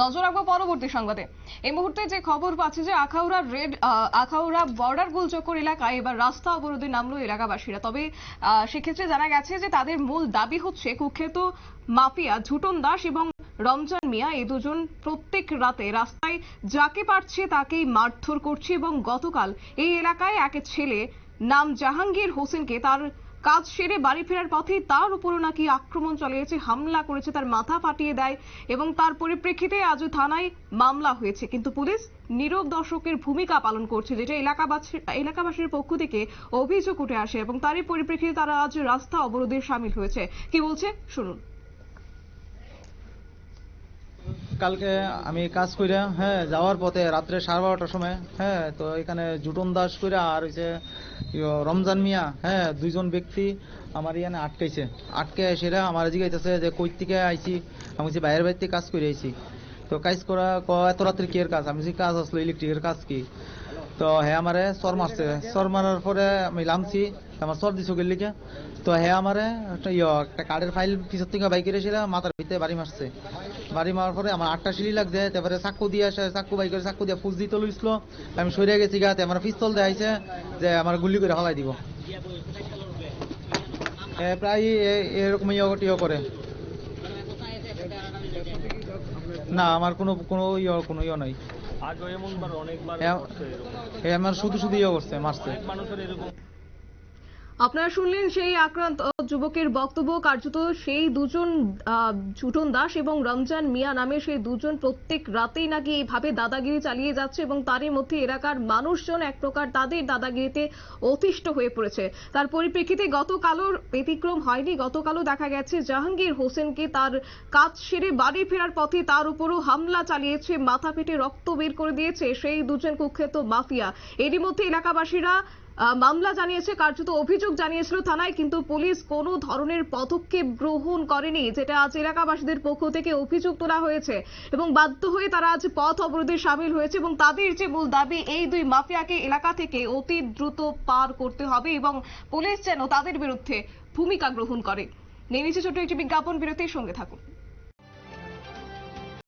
নজর রাখব পরবর্তী সংবাদে। এই মুহূর্তে যে খবর পাচ্ছি যে আখাউড়া রেড আখাউড়া বর্ডার গোলচক্কর এলাকায় এবার রাস্তা অবরোধে নামলো এলাকাবাসীরা। তবে সেক্ষেত্রে জানা গেছে যে তাদের মূল দাবি হচ্ছে কুখ্যাত মাফিয়া ঝুটন দাস এবং রমজান মিয়া, এই দুজন প্রত্যেক রাতে রাস্তায় যাকে পারছে তাকেই মারধর করছে এবং গতকাল এই এলাকায় এক ছেলে, নাম জাহাঙ্গীর হোসেনকে তার কাজ সেরে বাড়ি ফেরার পথে তার উপরও নাকি আক্রমণ চালিয়েছে, হামলা করেছে, তার মাথা ফাটিয়ে দেয় এবং তার পরিপ্রেক্ষিতে আজ থানায় মামলা হয়েছে। কিন্তু পুলিশ নীরব দর্শকের ভূমিকা পালন করছে, যেটা এলাকাবাসী এলাকাবাসীর পক্ষ থেকে অভিযোগ উঠে আসে এবং তারই পরিপ্রেক্ষিতে তারা আজ রাস্তা অবরোধে সামিল হয়েছে। কি বলছে? শুনুন। কালকে আমি কাজ কইরা হ্যাঁ যাওয়ার পথে রাত্রে সাড়ে বারোটার সময় হ্যাঁ তো এখানে জুটন দাস কইরা আর ইয়ো রমজান মিয়া হ্যাঁ দুইজন ব্যক্তি আমার এখানে আটকাইছে। আটকে সেটা আমার জিগাইতেছে যে, কই থেকে আইছি? আমি বলছি বাইরের বাড়িতে কাজ করে আইছি। তো কাজ করা এত রাত্রে কি এর কাজ? আমি বলছি কাজ আসলো ইলেকট্রিকের কাজ কি? তো হ্যাঁ আমারে সর মারছে। সর মারার পরে আমি লামছি, আমার সর দিছো গেল তো হ্যাঁ আমারে একটা কার্ডের ফাইল পিছর থেকে বাইক এসে মাথার ভিতরে বাড়ি মারছে। বাড়ি মারার পরে আমার আটটা সিঁড়ি লাগছে তারপরে চাকু দিয়ে আসে চাকু বাইক করে চাকু দিয়ে ফুস দিতে লইছিল আমি সরে গেছি গাতে আমার পিস্তল দেখাইছে যে আমার গুলি করে হলাই দিব। এ প্রায় এরকম ইয়ে করে। না আমার কোনো কোনো ইয়ে কোনো ইয়ে নাই। আমার শুধু শুধু ইয়ে করছে মারছে। মানুষের এরকম আপনারা শুনলেন সেই আক্রান্ত যুবকের বক্তব্য, কার্যত সেই দুজন ঝুটন দাস এবং রমজান মিয়া নামে সেই দুজন প্রত্যেক রাতেই নাকি এইভাবে দাদাগিরি চালিয়ে যাচ্ছে এবং তারই মধ্যে এলাকার মানুষজন এক প্রকার তাদের দাদাগিরিতে অতিষ্ঠ হয়ে পড়েছে। তার পরিপ্রেক্ষিতে গতকালও ব্যতিক্রম হয়নি, গতকালও দেখা গেছে জাহাঙ্গীর হোসেনকে তার কাজ সেরে বাড়ি ফেরার পথে তার উপরও হামলা চালিয়েছে মাথা পেটে রক্ত বের করে দিয়েছে সেই দুজন কুখ্যাত মাফিয়া। এরই মধ্যে এলাকাবাসীরা মামলা জানিয়েছে, কার্যত অভিযোগ জানিয়েছিল থানায়, কিন্তু পুলিশ কোনো ধরনের পদক্ষেপ গ্রহণ করেনি, যেটা আজ এলাকাবাসীদের পক্ষ থেকে অভিযোগ তোলা হয়েছে এবং বাধ্য হয়ে তারা আজ পথ অবরোধে সামিল হয়েছে এবং তাদের যে মূল দাবি, এই দুই মাফিয়াকে এলাকা থেকে অতি দ্রুত পার করতে হবে এবং পুলিশ যেন তাদের বিরুদ্ধে ভূমিকা গ্রহণ করে। নিয়ে নিচ্ছে ছোট্ট একটি বিজ্ঞাপন, বিরতির সঙ্গে থাকুন।